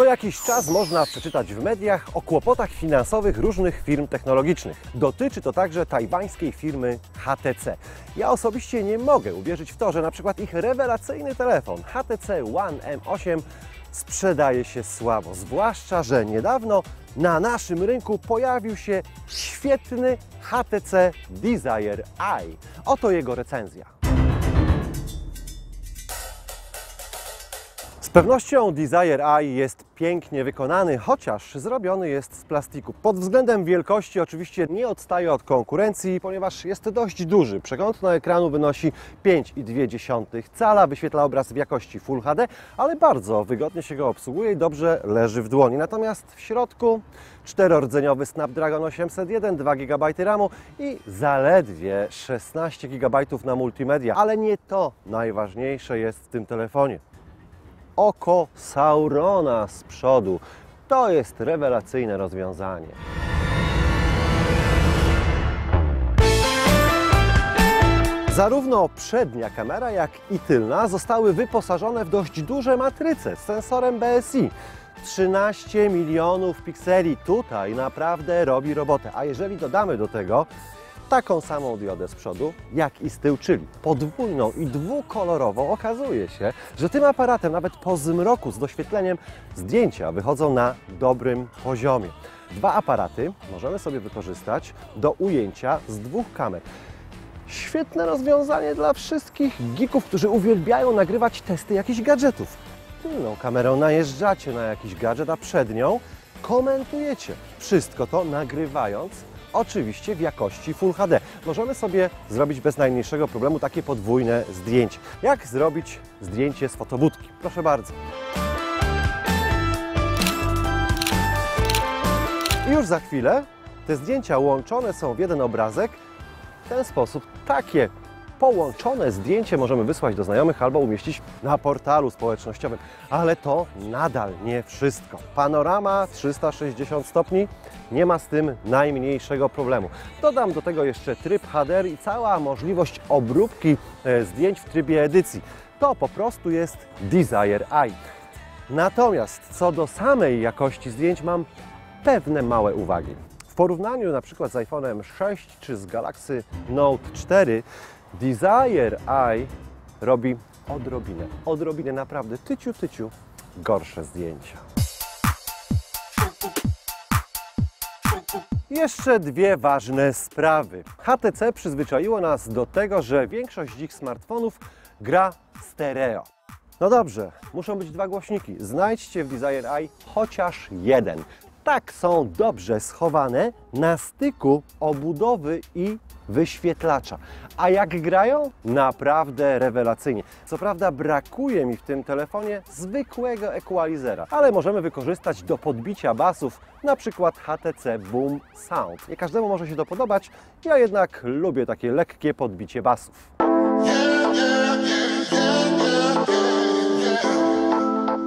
Co jakiś czas można przeczytać w mediach o kłopotach finansowych różnych firm technologicznych. Dotyczy to także tajwańskiej firmy HTC. Ja osobiście nie mogę uwierzyć w to, że na przykład ich rewelacyjny telefon HTC One M8 sprzedaje się słabo. Zwłaszcza, że niedawno na naszym rynku pojawił się świetny HTC Desire i. Oto jego recenzja. Z pewnością Desire Eye jest pięknie wykonany, chociaż zrobiony jest z plastiku. Pod względem wielkości oczywiście nie odstaje od konkurencji, ponieważ jest dość duży. Przegląd ekranu wynosi 5,2 cala, wyświetla obraz w jakości Full HD, ale bardzo wygodnie się go obsługuje i dobrze leży w dłoni. Natomiast w środku czterordzeniowy Snapdragon 801, 2 GB RAMu i zaledwie 16 GB na multimedia. Ale nie to najważniejsze jest w tym telefonie oko Saurona z przodu. To jest rewelacyjne rozwiązanie. Zarówno przednia kamera, jak i tylna zostały wyposażone w dość duże matryce z sensorem BSI. 13 milionów pikseli tutaj naprawdę robi robotę. A jeżeli dodamy do tego taką samą diodę z przodu, jak i z tyłu, czyli podwójną i dwukolorową, okazuje się, że tym aparatem nawet po zmroku z doświetleniem zdjęcia wychodzą na dobrym poziomie. Dwa aparaty możemy sobie wykorzystać do ujęcia z dwóch kamer. Świetne rozwiązanie dla wszystkich geeków, którzy uwielbiają nagrywać testy jakichś gadżetów. Tylną kamerą najeżdżacie na jakiś gadżet, a przednią komentujecie. Wszystko to nagrywając oczywiście w jakości Full HD. Możemy sobie zrobić bez najmniejszego problemu takie podwójne zdjęcie. Jak zrobić zdjęcie z fotobudki? Proszę bardzo. I już za chwilę te zdjęcia łączone są w jeden obrazek. W ten sposób takie połączone zdjęcie możemy wysłać do znajomych albo umieścić na portalu społecznościowym. Ale to nadal nie wszystko. Panorama 360 stopni nie ma z tym najmniejszego problemu. Dodam do tego jeszcze tryb HDR i cała możliwość obróbki e, zdjęć w trybie edycji. To po prostu jest Desire Eye. Natomiast co do samej jakości zdjęć mam pewne małe uwagi. W porównaniu na przykład z iPhone'em 6 czy z Galaxy Note 4 Desire Eye robi odrobinę, odrobinę naprawdę tyciu, tyciu gorsze zdjęcia. Jeszcze dwie ważne sprawy. HTC przyzwyczaiło nas do tego, że większość ich smartfonów gra stereo. No dobrze, muszą być dwa głośniki. Znajdźcie w Desire Eye chociaż jeden. Tak są dobrze schowane na styku obudowy i wyświetlacza. A jak grają? Naprawdę rewelacyjnie. Co prawda brakuje mi w tym telefonie zwykłego equalizera, ale możemy wykorzystać do podbicia basów na przykład HTC Boom Sound. Nie każdemu może się to podobać, ja jednak lubię takie lekkie podbicie basów.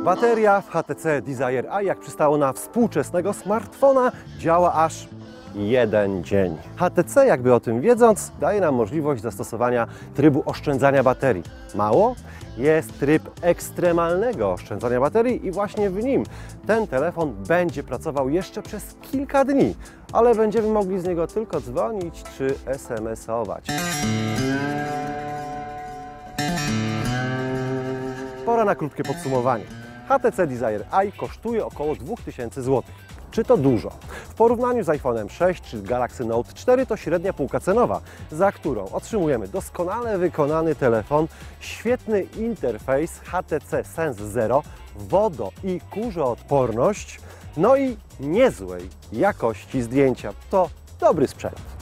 Bateria w HTC Desire A, jak przystało na współczesnego smartfona, działa aż jeden dzień. HTC, jakby o tym wiedząc, daje nam możliwość zastosowania trybu oszczędzania baterii. Mało? Jest tryb ekstremalnego oszczędzania baterii i właśnie w nim ten telefon będzie pracował jeszcze przez kilka dni, ale będziemy mogli z niego tylko dzwonić czy SMS-ować. Pora na krótkie podsumowanie. HTC Desire Eye kosztuje około 2000 zł. Czy to dużo? W porównaniu z iPhone'em 6 czy Galaxy Note 4 to średnia półka cenowa, za którą otrzymujemy doskonale wykonany telefon, świetny interfejs HTC Sense Zero, wodo i kurzoodporność, no i niezłej jakości zdjęcia. To dobry sprzęt.